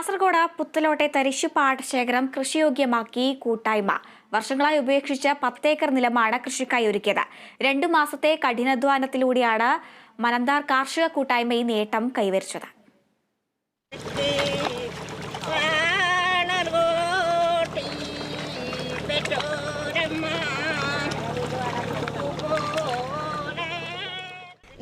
കാസർഗോഡ് പുത്തലോട്ടെ തരിശു പാടശേഖരം കൃഷിയോഗ്യമാക്കി കൂട്ടായ്മ. വർഷങ്ങളായി ഉപേക്ഷിച്ച പത്തേക്കർ നിലമാണ് കൃഷിക്കായി ഒരുക്കിയത്. രണ്ടു മാസത്തെ കഠിനാധ്വാനത്തിലൂടെയാണ് മനന്താർ കാർഷിക കൂട്ടായ്മ ഈ നേട്ടം കൈവരിച്ചത്.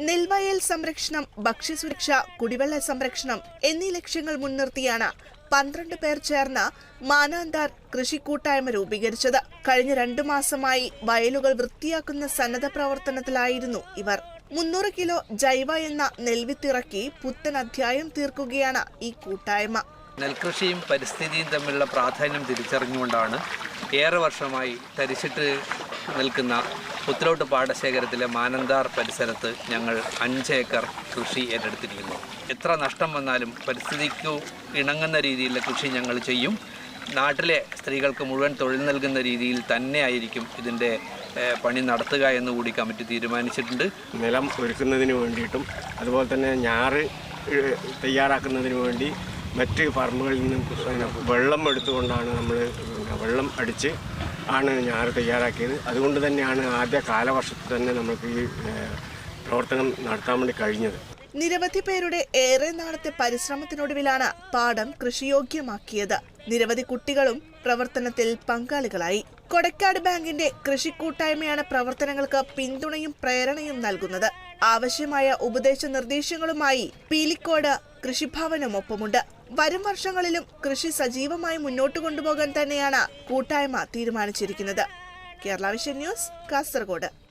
നെൽവയൽ സംരക്ഷണം ഭക്ഷ്യസുരക്ഷ കുടിവെള്ള സംരക്ഷണം എന്നീ ലക്ഷ്യങ്ങൾ മുൻനിർത്തിയാണ് പന്ത്രണ്ട് പേർ ചേർന്ന് മാനാന്താർ കൃഷിക്കൂട്ടായ്മ രൂപീകരിച്ചത്. കഴിഞ്ഞ രണ്ടു മാസമായി വയലുകൾ വൃത്തിയാക്കുന്ന സന്നദ്ധ പ്രവർത്തനത്തിലായിരുന്നു ഇവർ. മുന്നൂറ് കിലോ ജൈവ എന്ന നെൽവിത്തിറക്കി പുത്തൻ അധ്യായം തീർക്കുകയാണ് ഈ കൂട്ടായ്മ. നെൽകൃഷിയും പരിസ്ഥിതിയും തമ്മിലുള്ള പ്രാധാന്യം തിരിച്ചറിഞ്ഞുകൊണ്ടാണ് ഏറെ വർഷമായി തരിച്ചിട്ട് നിൽക്കുന്ന പുത്തലോട്ട് പാടശേഖരത്തിലെ മാനന്താർ പരിസരത്ത് ഞങ്ങൾ അഞ്ച് ഏക്കർ കൃഷി ഏറ്റെടുത്തിരിക്കുന്നു. എത്ര നഷ്ടം വന്നാലും പരിസ്ഥിതിക്ക് ഇണങ്ങുന്ന രീതിയിലുള്ള കൃഷി ഞങ്ങൾ ചെയ്യും. നാട്ടിലെ സ്ത്രീകൾക്ക് മുഴുവൻ തൊഴിൽ നൽകുന്ന രീതിയിൽ തന്നെയായിരിക്കും ഇതിന്റെ ഏഹ്, പണി നടത്തുക എന്ന് കൂടി കമ്മിറ്റി തീരുമാനിച്ചിട്ടുണ്ട്. നിലം ഒരുക്കുന്നതിന് വേണ്ടിയിട്ടും അതുപോലെ തന്നെ ഞാറ് തയ്യാറാക്കുന്നതിന് വേണ്ടി മറ്റ് ഫാർമുകളിൽ നിന്നും വെള്ളം എടുത്തുകൊണ്ടാണ് നമ്മൾ വെള്ളം അടിച്ച് ആണ് ഞാൻ തയ്യാറാക്കിയത്. അതുകൊണ്ട് തന്നെയാണ് ആദ്യ കാലവർഷത്തിൽ തന്നെ നമുക്ക് ഈ പ്രവർത്തനം നടത്താൻ വേണ്ടി കഴിഞ്ഞത്. നിരവധി പേരുടെ ഏറെ നാളത്തെ പരിശ്രമത്തിനൊടുവിലാണ് പാടം കൃഷിയോഗ്യമാക്കിയത്. നിരവധി കുട്ടികളും പ്രവർത്തനത്തിൽ പങ്കാളികളായി. കൊടക്കാട് ബാങ്കിന്റെ കൃഷിക്കൂട്ടായ്മയാണ് പ്രവർത്തനങ്ങൾക്ക് പിന്തുണയും പ്രേരണയും നൽകുന്നത്. ആവശ്യമായ ഉപദേശ നിർദ്ദേശങ്ങളുമായി പീലിക്കോട് കൃഷിഭവനും ഒപ്പമുണ്ട് വരും വർഷങ്ങളിലും കൃഷി സജീവമായി മുന്നോട്ട് കൊണ്ടുപോകാൻ തന്നെയാണ് കൂട്ടായ്മ തീരുമാനിച്ചിരിക്കുന്നത്. Kerala Vision News Kasaragod.